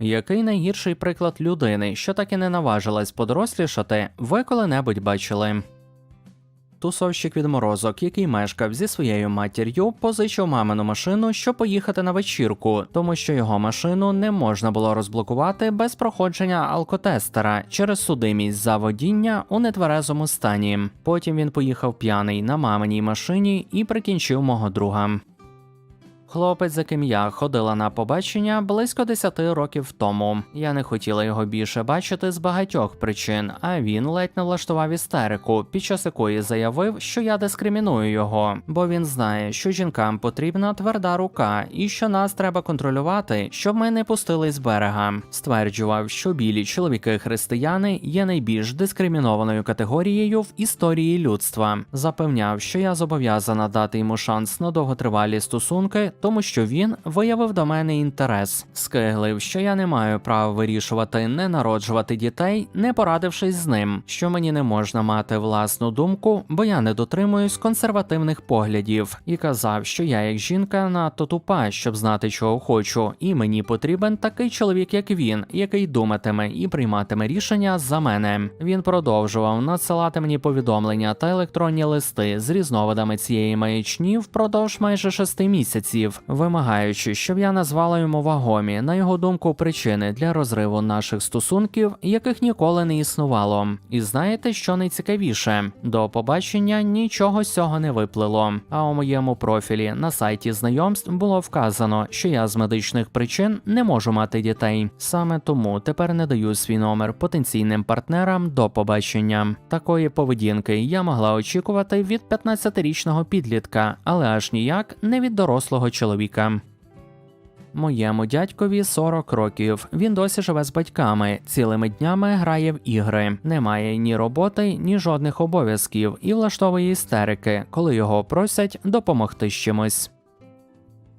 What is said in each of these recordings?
Який найгірший приклад людини, що так і не наважилась подорослішати, ви коли-небудь бачили? Тусовщик відморозок, який мешкав зі своєю матір'ю, позичив мамину машину, щоб поїхати на вечірку, тому що його машину не можна було розблокувати без проходження алкотестера через судимість за водіння у нетверезому стані. Потім він поїхав п'яний на маминій машині і прикінчив мого друга. Хлопець, за ким я ходила на побачення близько 10 років тому. Я не хотіла його більше бачити з багатьох причин, а він ледь не влаштував істерику, під час якої заявив, що я дискриміную його, бо він знає, що жінкам потрібна тверда рука і що нас треба контролювати, щоб ми не пустили з берега. Стверджував, що білі чоловіки-християни є найбільш дискримінованою категорією в історії людства. Запевняв, що я зобов'язана дати йому шанс на довготривалі стосунки, тому що він виявив до мене інтерес. Скиглив, що я не маю права вирішувати не народжувати дітей, не порадившись з ним, що мені не можна мати власну думку, бо я не дотримуюсь консервативних поглядів, і казав, що я як жінка надто тупа, щоб знати, чого хочу, і мені потрібен такий чоловік, як він, який думатиме і прийматиме рішення за мене. Він продовжував надсилати мені повідомлення та електронні листи з різновидами цієї маячні впродовж майже шести місяців, вимагаючи, щоб я назвала йому вагомі, на його думку, причини для розриву наших стосунків, яких ніколи не існувало. І знаєте, що найцікавіше? До побачення нічого з цього не виплило. А у моєму профілі на сайті знайомств було вказано, що я з медичних причин не можу мати дітей. Саме тому тепер не даю свій номер потенційним партнерам до побачення. Такої поведінки я могла очікувати від 15-річного підлітка, але аж ніяк не від дорослого чоловіка. Моєму дядькові 40 років. Він досі живе з батьками, цілими днями грає в ігри, не має ні роботи, ні жодних обов'язків і влаштовує істерики, коли його просять допомогти з чимось.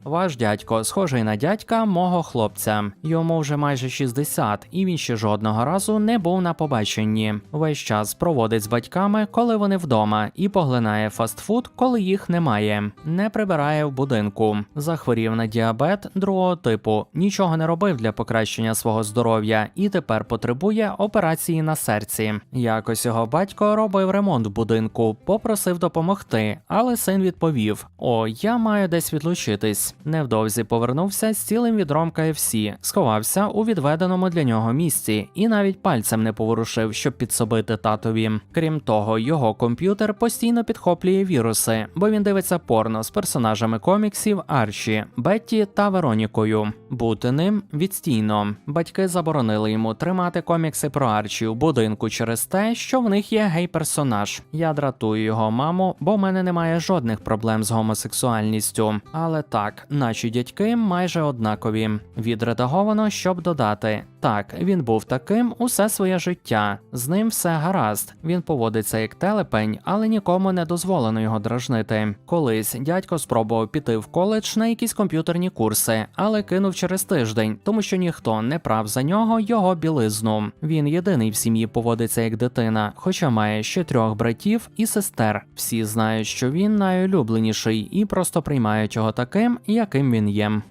Ваш дядько схожий на дядька мого хлопця. Йому вже майже 60, і він ще жодного разу не був на побаченні. Весь час проводить з батьками, коли вони вдома, і поглинає фастфуд, коли їх немає. Не прибирає в будинку. Захворів на діабет другого типу, нічого не робив для покращення свого здоров'я і тепер потребує операції на серці. Якось його батько робив ремонт в будинку, попросив допомогти, але син відповів: О, я маю десь відлучитись. Невдовзі повернувся з цілим відром KFC, сховався у відведеному для нього місці і навіть пальцем не поворушив, щоб підсобити татові. Крім того, його комп'ютер постійно підхоплює віруси, бо він дивиться порно з персонажами коміксів Арчі, Бетті та Веронікою. Бути ним відстійно. Батьки заборонили йому тримати комікси про Арчі у будинку через те, що в них є гей-персонаж. Я дратую його маму, бо в мене немає жодних проблем з гомосексуальністю. Але так, наші дядьки майже однакові. Відредаговано, щоб додати. Так, він був таким усе своє життя. З ним все гаразд. Він поводиться як телепень, але нікому не дозволено його дражнити. Колись дядько спробував піти в коледж на якісь комп'ютерні курси, але кинув через тиждень, тому що ніхто не прав за нього його білизну. Він єдиний в сім'ї поводиться як дитина, хоча має ще трьох братів і сестер. Всі знають, що він найулюбленіший і просто приймають його таким, яким він є.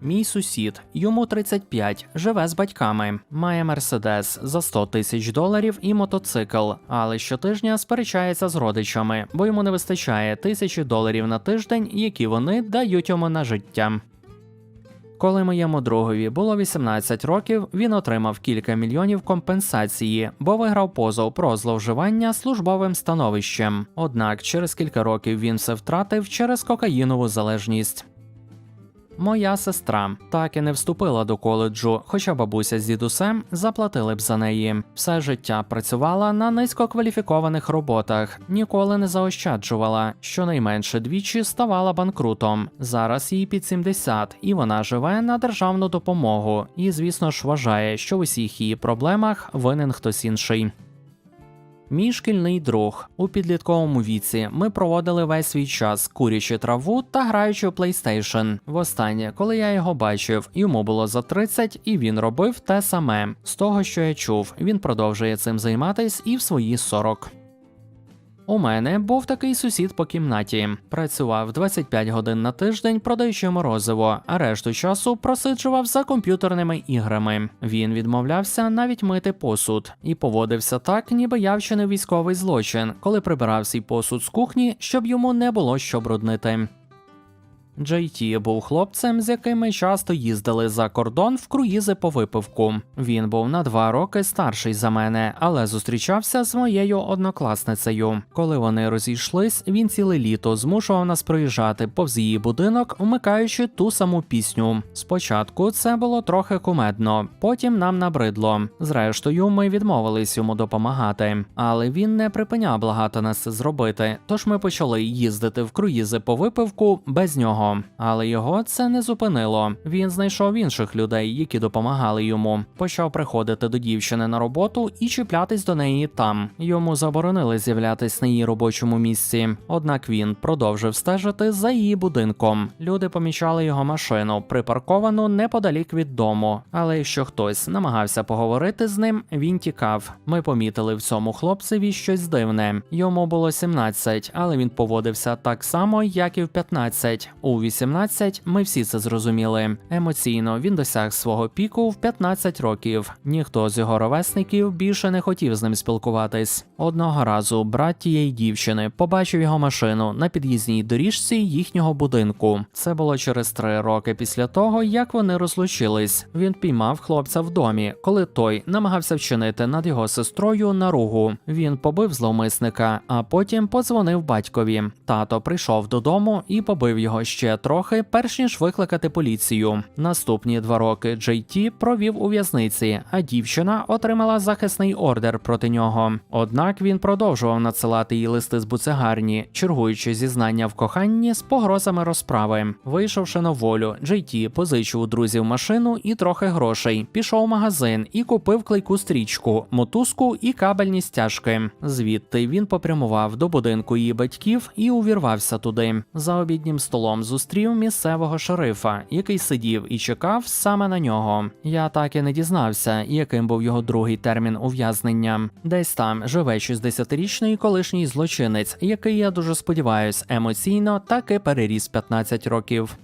Мій сусід, йому 35, живе з батьками, має мерседес за 100 тисяч доларів і мотоцикл, але щотижня сперечається з родичами, бо йому не вистачає тисячі доларів на тиждень, які вони дають йому на життя. Коли моєму другові було 18 років, він отримав кілька мільйонів компенсації, бо виграв позов про зловживання службовим становищем. Однак через кілька років він все втратив через кокаїнову залежність. Моя сестра так і не вступила до коледжу, хоча бабуся з дідусем заплатили б за неї. Все життя працювала на низькокваліфікованих роботах, ніколи не заощаджувала. Щонайменше двічі ставала банкрутом. Зараз їй під 70, і вона живе на державну допомогу. І, звісно ж, вважає, що в усіх її проблемах винен хтось інший. Мій шкільний друг у підлітковому віці ми проводили весь свій час курячи траву та граючи у PlayStation. Востаннє, коли я його бачив, йому було за 30, і він робив те саме. З того, що я чув, він продовжує цим займатись і в свої 40. У мене був такий сусід по кімнаті. Працював 25 годин на тиждень, продаючи морозиво, а решту часу просиджував за комп'ютерними іграми. Він відмовлявся навіть мити посуд і поводився так, ніби я вчинив військовий злочин, коли прибирав свій посуд з кухні, щоб йому не було що бруднити. JT був хлопцем, з яким ми часто їздили за кордон в круїзи по випивку. Він був на два роки старший за мене, але зустрічався з моєю однокласницею. Коли вони розійшлись, він ціле літо змушував нас проїжджати повз її будинок, вмикаючи ту саму пісню. Спочатку це було трохи кумедно, потім нам набридло. Зрештою, ми відмовились йому допомагати, але він не припиняв благати нас зробити. Тож ми почали їздити в круїзи по випивку без нього. Але його це не зупинило. Він знайшов інших людей, які допомагали йому. Почав приходити до дівчини на роботу і чіплятись до неї там. Йому заборонили з'являтись на її робочому місці. Однак він продовжив стежити за її будинком. Люди помічали його машину, припарковану неподалік від дому. Але якщо хтось намагався поговорити з ним, він тікав. Ми помітили в цьому хлопцеві щось дивне. Йому було 17, але він поводився так само, як і в 15. У 18 ми всі це зрозуміли. Емоційно він досяг свого піку в 15 років. Ніхто з його ровесників більше не хотів з ним спілкуватись. Одного разу брат тієї дівчини побачив його машину на під'їзній доріжці їхнього будинку. Це було через три роки після того, як вони розлучились. Він піймав хлопця в домі, коли той намагався вчинити над його сестрою наругу. Він побив зловмисника, а потім подзвонив батькові. Тато прийшов додому і побив його ще трохи, перш ніж викликати поліцію. Наступні два роки Джей Ті провів у в'язниці, а дівчина отримала захисний ордер проти нього. Однак він продовжував надсилати їй листи з буцегарні, чергуючи зізнання в коханні з погрозами розправи. Вийшовши на волю, Джей Ті позичив у друзів машину і трохи грошей. Пішов в магазин і купив клейку стрічку, мотузку і кабельні стяжки. Звідти він попрямував до будинку її батьків і увірвався туди. За обіднім столом зустрів місцевого шерифа, який сидів і чекав саме на нього. Я так і не дізнався, яким був його другий термін ув'язнення. Десь там живе 60-річний колишній злочинець, який я дуже сподіваюсь, емоційно таки переріс 15 років.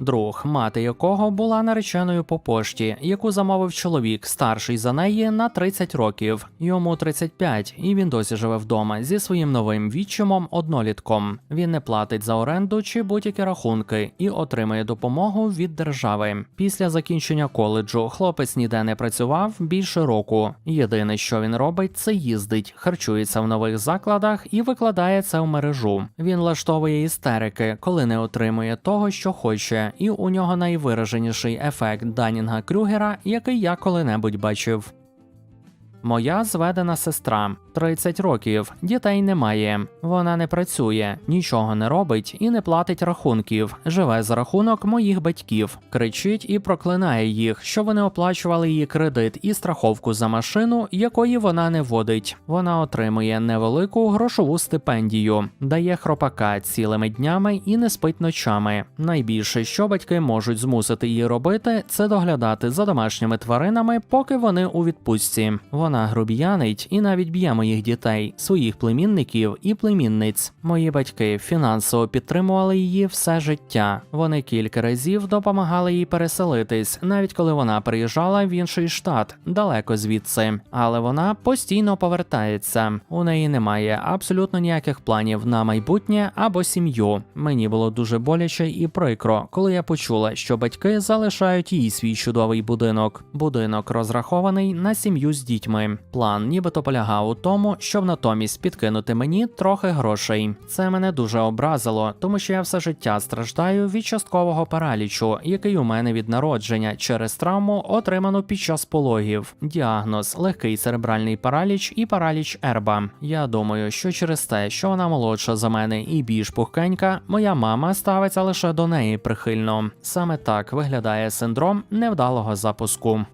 Друг, мати якого була нареченою по пошті, яку замовив чоловік, старший за неї на 30 років. Йому 35, і він досі живе вдома зі своїм новим відчимом однолітком. Він не платить за оренду чи будь-які рахунки і отримує допомогу від держави. Після закінчення коледжу хлопець ніде не працював більше року. Єдине, що він робить, це їздить, харчується в нових закладах і викладає це в мережу. Він влаштовує істерики, коли не отримує того, що хоче і у нього найвираженіший ефект Данінга Крюгера, який я коли-небудь бачив. Моя зведена сестра 30 років, дітей немає. Вона не працює, нічого не робить і не платить рахунків. Живе за рахунок моїх батьків, кричить і проклинає їх, що вони оплачували її кредит і страховку за машину, якої вона не водить. Вона отримує невелику грошову стипендію, дає хропака цілими днями і не спить ночами. Найбільше, що батьки можуть змусити її робити, це доглядати за домашніми тваринами, поки вони у відпустці. Вона груб'янить і навіть б'є моїх дітей, своїх племінників і племінниць. Мої батьки фінансово підтримували її все життя. Вони кілька разів допомагали їй переселитись, навіть коли вона приїжджала в інший штат, далеко звідси. Але вона постійно повертається. У неї немає абсолютно ніяких планів на майбутнє або сім'ю. Мені було дуже боляче і прикро, коли я почула, що батьки залишають їй свій чудовий будинок. Будинок розрахований на сім'ю з дітьми. План нібито полягав у тому, щоб натомість підкинути мені трохи грошей. Це мене дуже образило, тому що я все життя страждаю від часткового паралічу, який у мене від народження через травму, отриману під час пологів. Діагноз легкий церебральний параліч і параліч ерба. Я думаю, що через те, що вона молодша за мене і більш пухкенька, моя мама ставиться лише до неї прихильно. Саме так виглядає синдром невдалого запуску.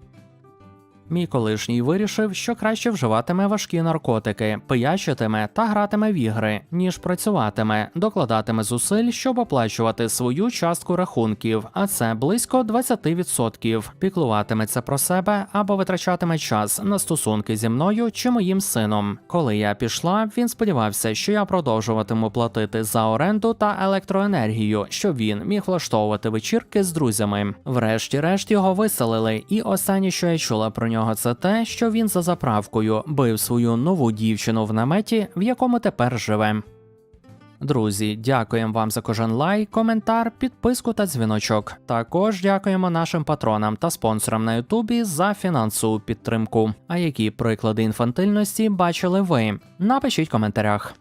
Мій колишній вирішив, що краще вживатиме важкі наркотики, пиячитиме та гратиме в ігри, ніж працюватиме, докладатиме зусиль, щоб оплачувати свою частку рахунків, а це близько 20%. Піклуватиметься про себе або витрачатиме час на стосунки зі мною чи моїм сином. Коли я пішла, він сподівався, що я продовжуватиму платити за оренду та електроенергію, щоб він міг влаштовувати вечірки з друзями. Врешті-решт його виселили, і останнє, що я чула про нього, це те, що він за заправкою бив свою нову дівчину в наметі, в якому тепер живе. Друзі, дякуємо вам за кожен лайк, коментар, підписку та дзвіночок. Також дякуємо нашим патронам та спонсорам на Ютубі за фінансову підтримку. А які приклади інфантильності бачили ви? Напишіть в коментарях.